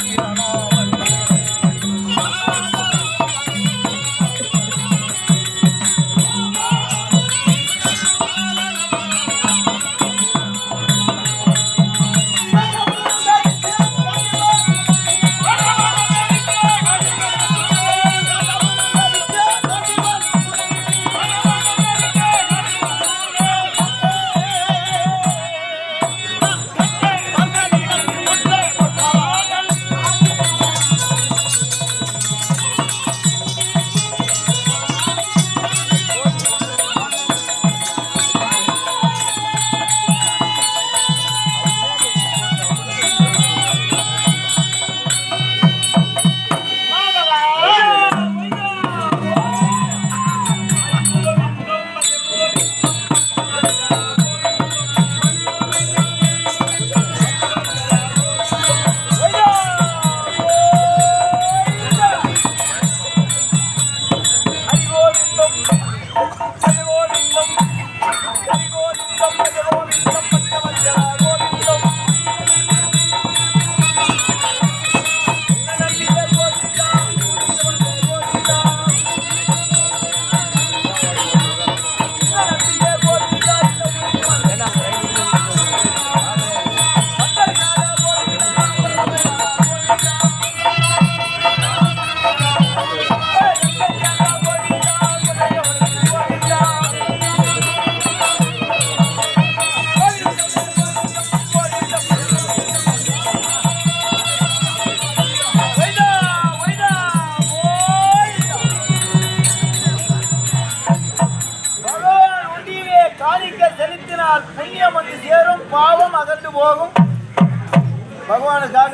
Thank.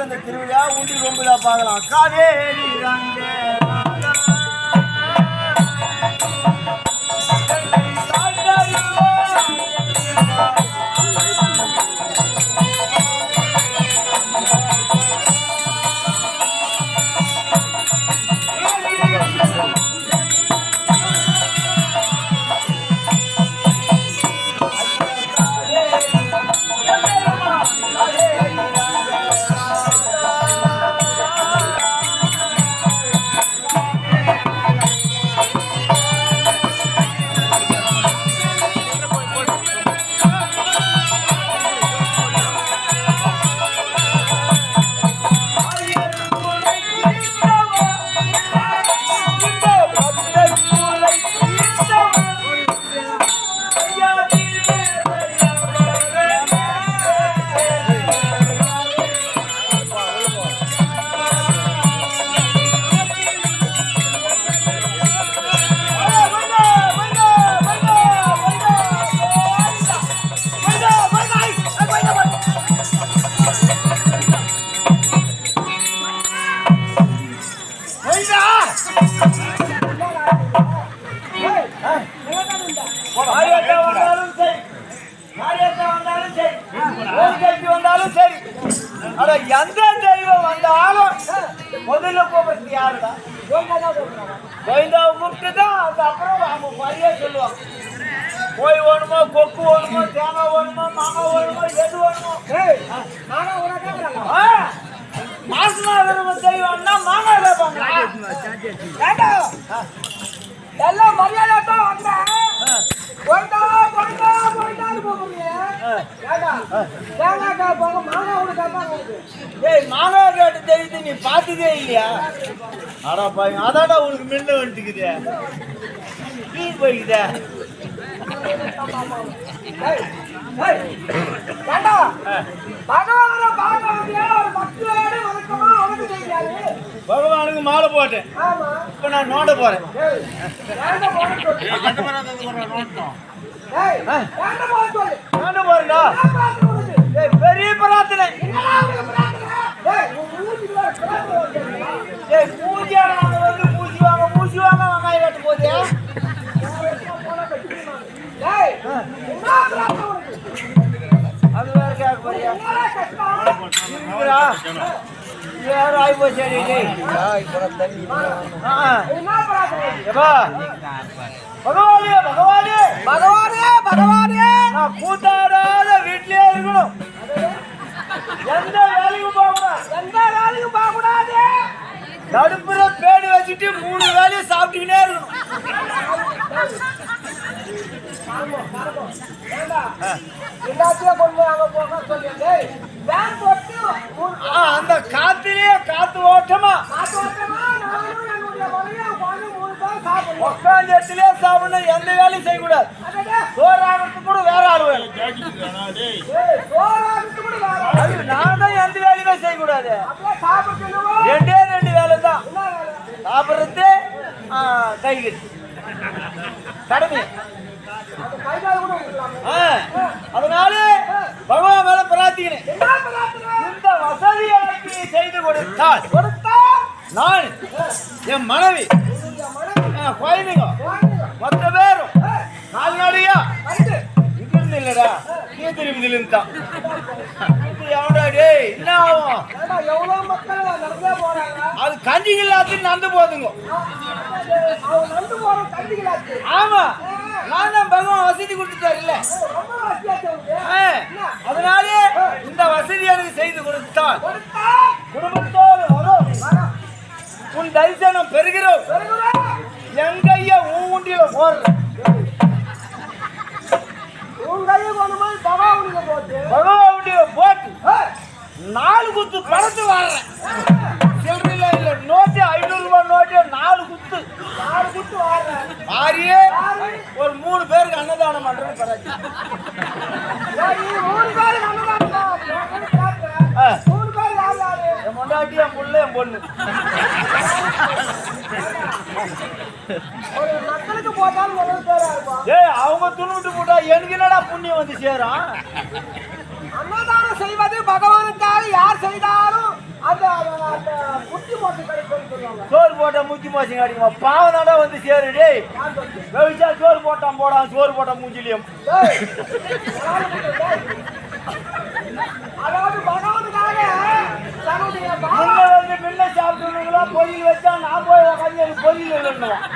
அந்த திருவிழா ஊட்டி ரொம்பதா பார்க்கலாம் காவேரி ரங்கே வந்தாலும் சரி யார்கிட்ட வந்தாலும் வந்தாலும் எந்த தெய்வம் வந்தாலும் முதல்ல கூப்பிடுறது யாருடா கோவிந்தாவை கூப்பிட்டு தான் அதுக்கப்புறம் அவங்க பழைய சொல்லுவாங்க போய் வேணுமோ கொக்கு வேணுமோ தேங்காய் வேணுமோ மாங்காய் வேணுமோ எது வேணுமோ ஆ, மாசமாக தெய்வம்னா மாங்காய் கேட்பாங்க எல்லாம் மரியாதை தான் வந்தேன் போயிட்டா போயிட்டா போயிட்டான்னு போகிறீங்க ஆ. ஏண்டா? தேங்காய் காய் போக மாங்காய் ஒன்று கேட்பாங்க ஏய் மாங்காய் ரேட்டு தெரியுது நீ பார்த்ததே இல்லையா? அடா பாய் அதாடா உனக்கு மின்ன வந்துக்குதே. நீ போய்க்குதே ஏண்டா பகவான பார்க்க ஒரு பக்தியோடு வணக்கமா அவனுக்கு தெரியாது பகவானுக்கு மாலை போட்டேன். இப்ப நான் நோண்ட போறேன். நோண்ட பெரிய பிரார்த்தனை? பூஜை வந்து பூசி வாங்க பூசி வாங்க வெங்காயம் போதே என்ன பகவானே பகவானே பகவானே பகவானே நான் கூத்தாடாத வீட்லயே இருக்கணும் எந்த வேலைக்கும் போகக்கூடாது எந்த வேலையும் பார்க்க கூடாது நடுப்புற பேடி வச்சுட்டு மூணு வேலையும் சாப்பிட்டுக்கிட்டே இருக்கணும். எல்லாத்தையும் கொண்டு அங்க போக ஆ, அந்த காத்திலேயே காத்து ஓட்டமா காத்து உட்காந்து சாப்பிடணும் எந்த வேலையும் செய்யக்கூடாது அடடே, சோறு ஆகிறதுக்கு கூட வேற ஆள் வேணும் அது நான் தான் எந்த வேலையுமே செய்யக்கூடாது ரெண்டே ரெண்டு வேலை தான் சாப்பிட்றது கைகள் கடமை அதனால பகவான் மேல பிரார்த்திக்கிறேன். இந்த வசதி எனக்கு நீ செய்து கொடுத்தால் கொடுத்தா, நான் என் மனைவி குழந்தைங்க மொத்த பேரும் நாலு நாளையா வந்து, இங்கிருந்து இல்லடா நீ திரும்பி இருந்தான் இது டேய் என்ன ஆகும்? ஏண்டா, மக்கள் நடந்தே போறாங்க அது கஞ்சி எல்லாத்தையும் நடந்து போதுங்க ஆமா. நான் தான் பகவான் வசதி கொடுத்துட்டாரு இல்ல அதனாலே இந்த வசதி எனக்கு செய்து கொடுத்தால் கொடுத்தா, குடும்பத்தோடு வரும். உன் தரிசனம் பெறுகிறோம் பெருகுறோம். எங்கைய ஊண்டியில போடுற பகவானுக்கு போட்டு நாலு குத்து பணத்து வாடுறேன் சில்லறையில இல்ல நோட்டு ஏய் அவங்க துணுட்டு போட்டா எனக்கு என்னடா புண்ணியம் வந்து சேரும்? அன்னதானம் செய்வது பகவானுக்காக யார் செய்தாலும் அந்த கிடைக்கும்னு சொல்லுவாங்க. சோறு போட்டா மூச்சி மாசம் அடிக்குமா? பாவம் தாண்டா வந்து சேரு டேய்? வெவிச்சா சோறு போட்டான் போடான் சோறு போட்டா மூஞ்சிலியும். அதாவது பகவானுக்காக தன்னுடைய முன்ன வந்து மில்ல சாப்பிட்டுங்களா பொரியல் வச்சா நான் போய் எனக்கு பொரியல் இல்லைன்னுவான்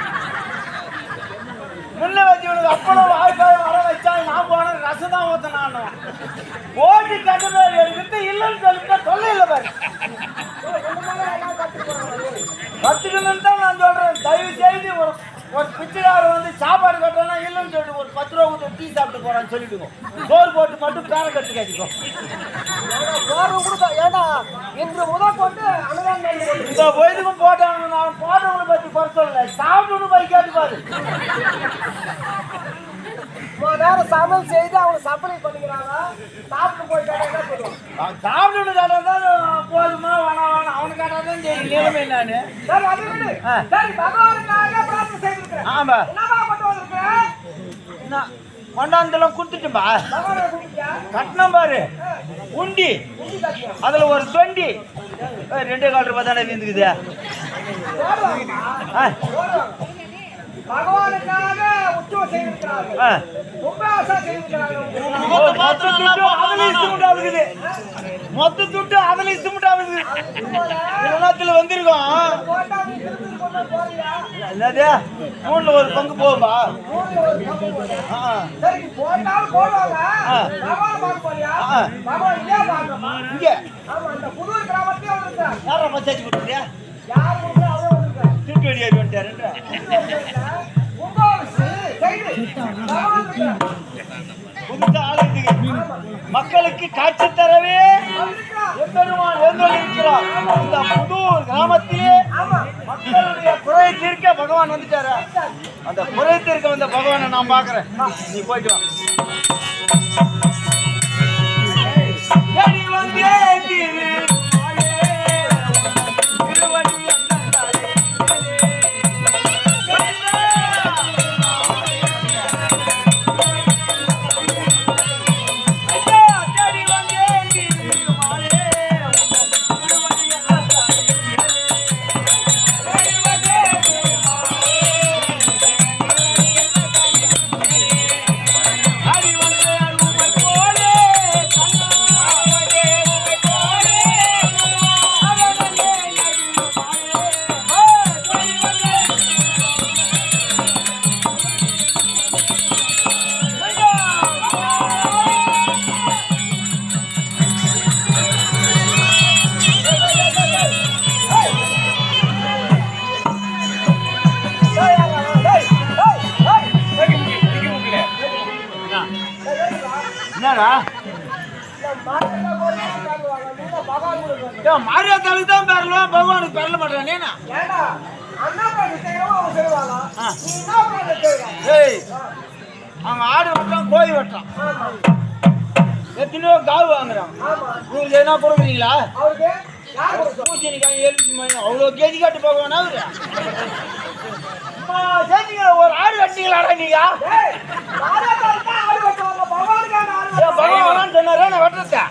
முன்ன வச்சு இவனுக்கு அப்பளம் வாய்க்காய் வர வச்சா நான் போன ரசம் தான் ஊத்தினான்னு ஓட்டி கட்டுறது எடுத்துட்டு இல்லைன்னு சொல்லிட்டு சொல்ல இல்லை பாரு. கத்துக்கணும்னு தான் நான் சொல்றேன். தயவு செய்து ஒரு ஒரு பிச்சைக்காரர் வந்து சாப்பாடு கட்டணும்னா இல்லைன்னு சொல்லிட்டு ஒரு பத்து ரூபா கொடுத்து டீ சாப்பிட்டு போறான்னு சொல்லிடுங்க சோறு போட்டு மட்டும் பேர கட்டு கேட்டுக்கோ. சோறு கொடுத்தா ஏண்டா இன்று முதல் கொண்டு இந்த வயதுக்கும் போட்டாங்க நான் போட்டவங்களை பத்தி குறை சொல்லல. சாப்பிட்டு போய் கேட்டு பாரு. இவ்வளவு நேரம் சமையல் செய்து அவங்க சப்ளை சாப்பிட்டு கேட்டா தான் போதுமா வேணாம் வேணாம். அவனு கேட்டா தான் நிலைமை சரி அது விடு. ஆ. சரி பகவானுக்காக பிரார்த்தனை செய்திருக்கிறேன். ஆமா. என்னமா கொண்டு வந்திருக்கிறேன்? என்ன? கொண்டாந்தெல்லாம் கொடுத்துட்டும்பா. பகவானை கூப்பிட்டியா? கட்டணம் பாரு. உண்டி. அதுல ஒரு தொண்டி. ரெண்டே கால் ரூபாய் தானே போடுவாங்க பகவானுக்காக உற்சவம் செய்திருக்கிறார்கள். ஆ. உபவாசம் செய்திருக்கிறார்கள். ஓ, மொத்த துட்டு அதுல இருக்குது மொத்த துட்டு அதுல இஸ்துமுட்டா இருக்குது நிலத்துல வந்திருக்கோம் மூணுல ஒரு பங்கு போகும்பா சரி போட்டாலும் போடுவாங்க. பகவான் பார்க்க போறியா. பகவான் இதே பார்க்கணுமா? இங்க. ஆமா புதூர் யாரா தூக்கி அவரே வந்திருக்கார் திருட்டு வெடி ஏறி பகவான் புதுசா ஆளு மக்களுக்கு காட்சி தரவே வந்திருக்கிறார். எம்பெருமான் எழுந்தொழி இந்த புதூர் கிராமத்திலே ஆமா மக்களுடைய குறை தீர்க்க பகவான் வந்துட்டாரு. அந்த குறை தீர்க்க வந்த பகவானை நான் பாக்குறேன் நீ போயிட்டு வா என்ன கொடுக்குறீங்களா அவ்வளோ கேஜி காட்டு போகணும் அவரு? ஒரு ஆடு வெட்டீங்களாடா நீங்க பகவான் சொன்னாரே நான் வெட்டுறேன்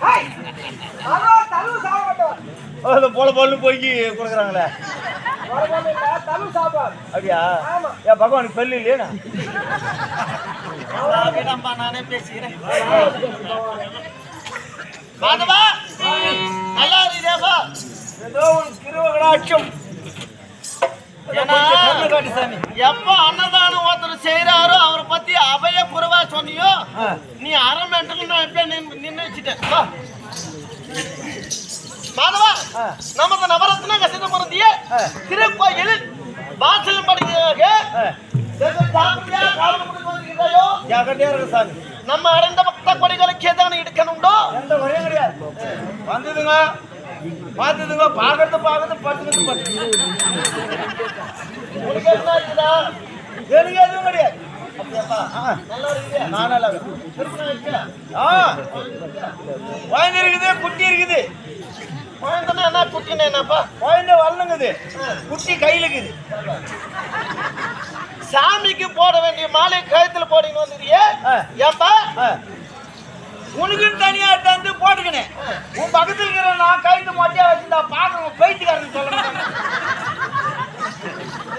அது போல போல போய் கொடுக்குறாங்களே. அப்படியா. ஏன் பகவானுக்கு பெல்லு இல்லையா நானே பேசிக்கிறேன். மாதவா! நல்லா இருக்கேப்பா ஏதோ எப்ப அன்னதானம் ஒருத்தர் செய்யறாரோ அவரை பத்தி குறைவா சொன்னியோ. நீ அரை நான் எப்ப நின்று வச்சுட்டேன். மாதவா. நமது நவரத்ன கசித மருந்திய. திருக்கோயிலில் வாசல் சாமி நம்ம அடைந்த பக்த கொடிகளுக்கு ஏதான எடுக்கணும்டோ எந்த குறையும் கிடையாது வந்ததுங்க. பார்த்ததுங்க பார்க்கறது பார்க்கறது படுத்துக்கிறது படுத்து உனக்கு என்ன இருக்குதா எனக்கு எதுவும் கிடையாது குழந்தை இருக்குது குட்டி இருக்குது. குழந்தைன்னா என்ன, குட்டின்னா என்னப்பா? குழந்தை வரணுங்குது குட்டி கையில் இருக்குது. சாமிக்கு போட வேண்டிய மாலை கழுத்துல போடுங்க வந்துருக்கியே. ஏப்பா. உனக்குன்னு தனியா தந்து போட்டுக்கினேன். உன் பக்கத்துல இருக்கிற நான் கைத்து மொட்டையா வச்சிருந்தா பாக்குறவங்க பைத்தியக்காரன் சொல்ல மாட்டாங்க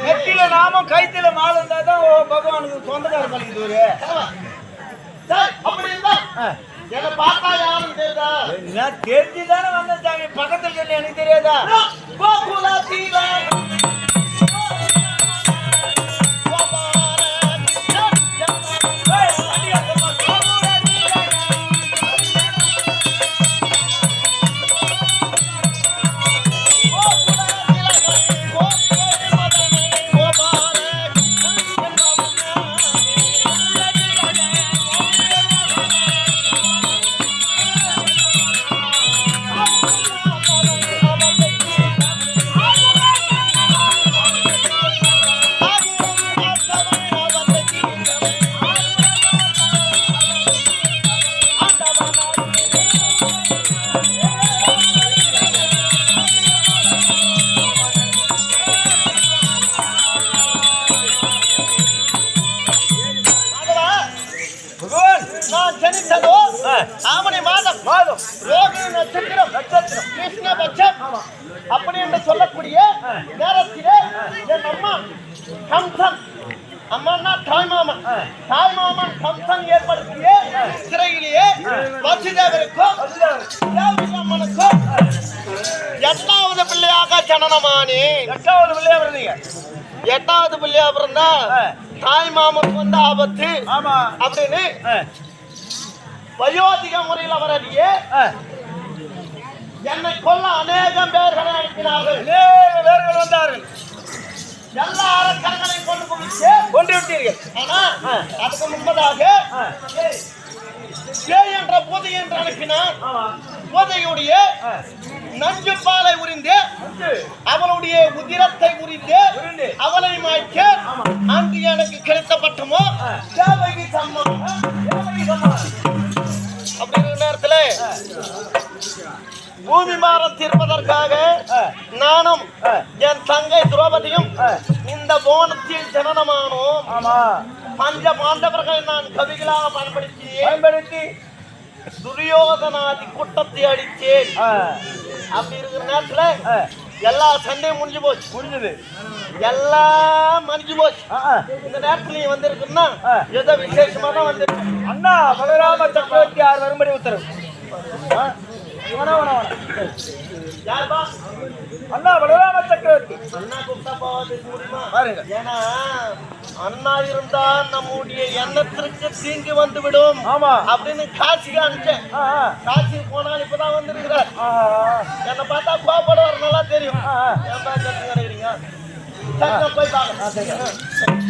நெத்தியில நாமும் கைத்துல மாலை இருந்தா தான் ஓ, பகவானுக்கு சொந்தக்கார பழிக்குது அப்படி இருந்தா. என்னை பார்த்தா யாரும் தெரியுதா தெரிஞ்சுதானே வந்தேன் சாமி? பக்கத்துல எனக்கு தெரியாதா? நான் ஜனித்ததோ? ஆ. ஆவணி மாதம். மாதம். ரோகிணி நட்சத்திரம். நட்சத்திரம். கிருஷ்ணபட்சம். அப்படி என்று சொல்லக்கூடிய நேரத்திலே என் அம்மா கம்சன் அம்மான்னா தாய் மாமன் தாய் மாமன் கம்சன் ஏற்படுத்திய சிறையிலேயே வசுதேவருக்கும் அம்மனுக்கும் எட்டாவது பிள்ளையாக ஜனனமானி. எட்டாவது பிள்ளையா வருவீங்க எட்டாவது பிள்ளையா பிறந்தா. தாய் மாமனுக்கு வந்து ஆபத்து ஆமா. அப்படின்னு வயோதிக முறையில் அவர் அறியே ஆ. என்னை கொல்ல அநேகம் பேர்களை அனுப்பினார்கள் அநேக பேர்கள் வந்தார்கள் எல்லா அரக்கர்களையும் கொண்டு குவிச்சு கொண்டு விட்டீர்கள் ஆனா. அதுக்கு முன்பதாக என்ற போதை என்று அனுப்பினான் ஆமா போதையுடைய நஞ்சு பாலை உரிந்து வந்து, அவளுடைய உதிரத்தை உரிந்து உரிந்து. அவளை மாய்க்க. அன்று எனக்கு கிடைத்த பட்டமோ ஆ. தேவகி சம்மம் தேவகி சம்மான். அப்படிங்கிற நேரத்துல பூமி மாறம் தீர்ப்பதற்காக நானும். என் தங்கை திரௌபதியும். இந்த போனத்தில் ஜனனமானோம் பஞ்ச பாண்டவர்கள் நான் கவிகளாக பயன்படுத்தி பயன்படுத்தி துரியோதனாதி கூட்டத்தை அடித்தேன். அப்படி இருக்கிற நேரத்துல எல்லா சண்டையும் முடிஞ்சு போச்சு. முடிஞ்சது. எல்லாம் மடிஞ்சு போச்சு. இந்த நேரத்துல நீ வந்திருக்குன்னா. ஏதோ விசேஷமா தான் வந்திருக்கு அண்ணா பலராம சக்கரவர்த்தி ஆறு வரும்படி உத்தரவு. அண்ணா பலராம சக்கரவர்த்தி. அண்ணா கூப்பிட்டா முடியுமா? பாருங்க. ஏன்னா அண்ணா இருந்தா நம்முடைய எண்ணத்திற்கு தீங்கு வந்து விடும் ஆமா. அப்படின்னு காசிக்கு அனுப்பிச்சேன். காசிக்கு போனால் இப்பதான் வந்திருக்கிறார். என்னை பார்த்தா கோபப்படுவார் நல்லா தெரியும். போய் ஆ,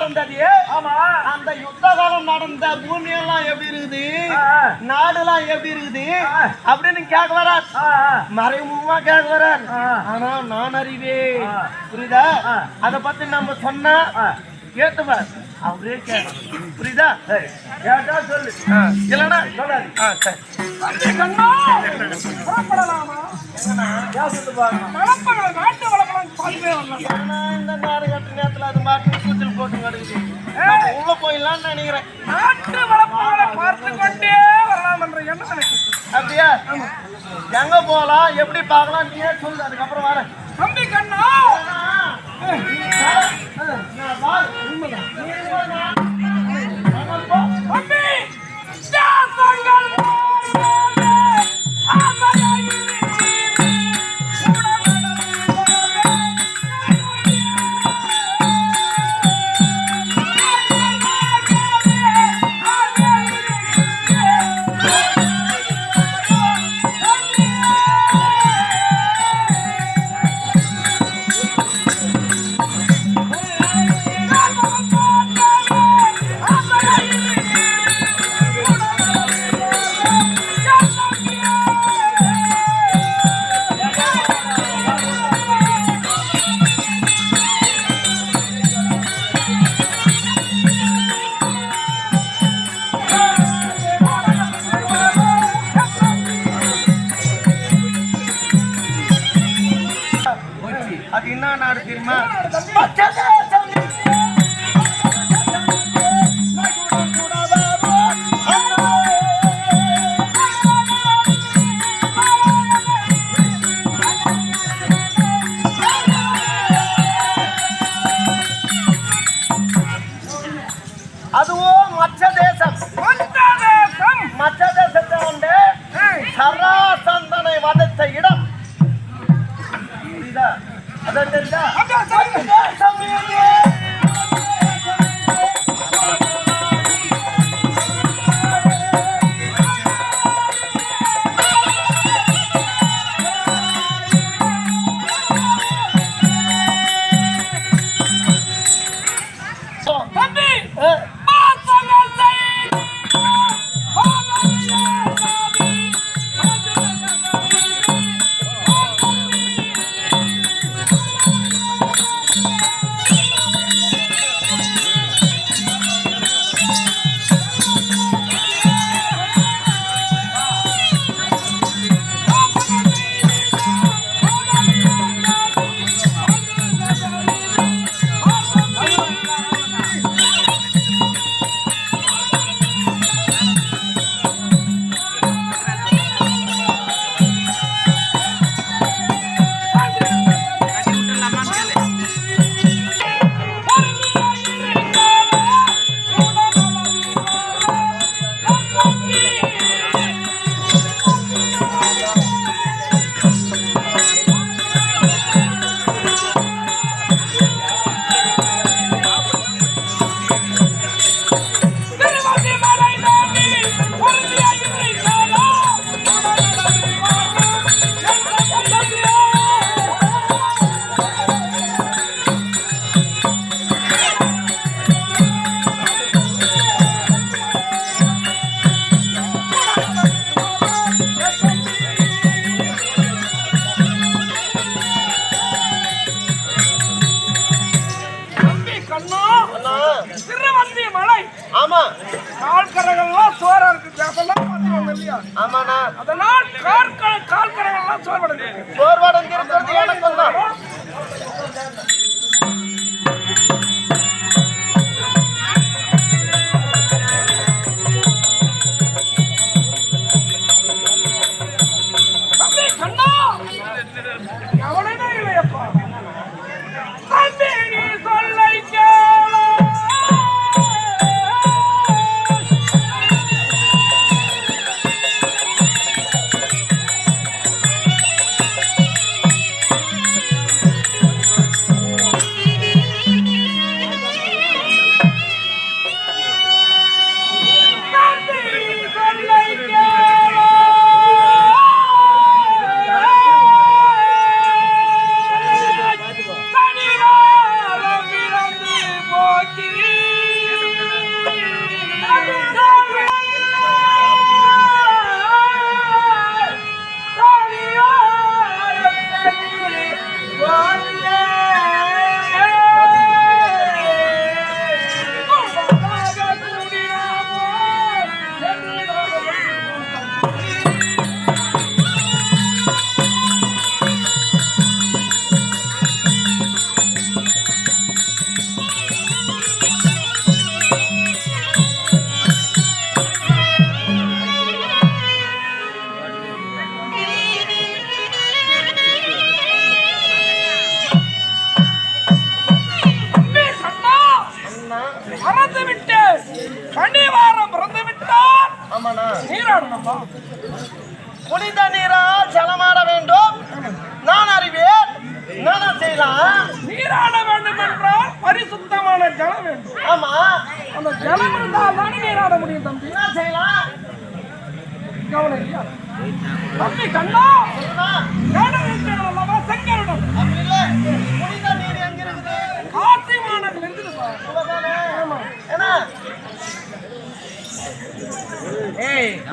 இருந்தது அந்த யுத்த காலம் நடந்த பூமி எல்லாம் எப்படி இருக்குது? நாடு எல்லாம் எப்படி இருக்குது? அப்படின்னு கேட்க வரார். மறைமுகமா கேட்க வர ஆனா நான் அறிவேன். புரியுதா? அதை பத்தி நம்ம சொன்னா கேட்டுவார் அவரே கேட்க புரியுதா? கேட்டா சொல்லு. இல்லைன்னா சொல்லாது கண்ணா புறப்படலாமா? ஏன்னா இந்த நாடுகாட்டு நேரத்தில் அது மாட்டு கூச்சல் போட்டு கிடக்குது நம்ம உள்ள நினைக்கிறேன். நாட்டு பார்த்து கொண்டே வரலாம் எண்ணம் எனக்கு. அப்படியா? எங்க போகலாம்? எப்படி பார்க்கலாம்? நீ சொல்லு அதுக்கப்புறம் வர தம்பி கண்ணா! ஆமாண்ணா.